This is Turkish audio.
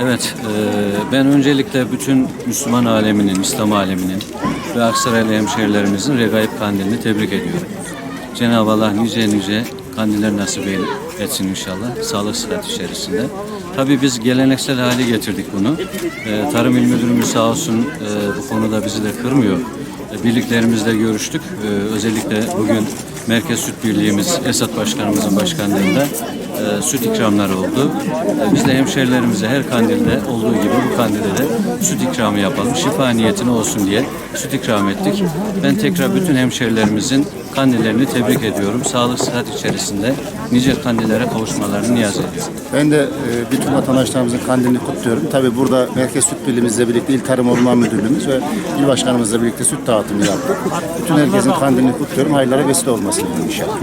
Evet, e, ben öncelikle bütün Müslüman aleminin, İslam aleminin ve Aksaraylı hemşehrilerimizin Regaib Kandilini tebrik ediyorum. Cenab-ı Allah nice nice kandiller nasip etsin inşallah, sağlık sıhhat içerisinde. Tabii biz geleneksel hale getirdik bunu. E, Tarım İl Müdürümüz sağ olsun e, bu konuda bizi de kırmıyor. E, Birliklerimizle görüştük. E, özellikle bugün Merkez Süt Birliğimiz Esat Başkanımızın başkanlığında e, süt ikramları oldu. E, biz de hemşerilerimize her kandilde olduğu gibi bu kandilde de süt ikramı yapalım. Şifa niyetine olsun diye süt ikram ettik. Ben tekrar bütün hemşerilerimizin kandillerini tebrik ediyorum. Sağlık sıhhat içerisinde nice kandillere kavuşmalarını niyaz ediyorum. Ben de e, bütün vatandaşlarımızın kandilini kutluyorum. Tabii burada Merkez Süt Birliğimizle birlikte İl Tarım Orman Müdürlüğümüz ve İl Başkanımızla birlikte süt dağıtımı yaptık. Bütün herkesin kandilini kutluyorum. Hayırlara vesile olmasını inşallah.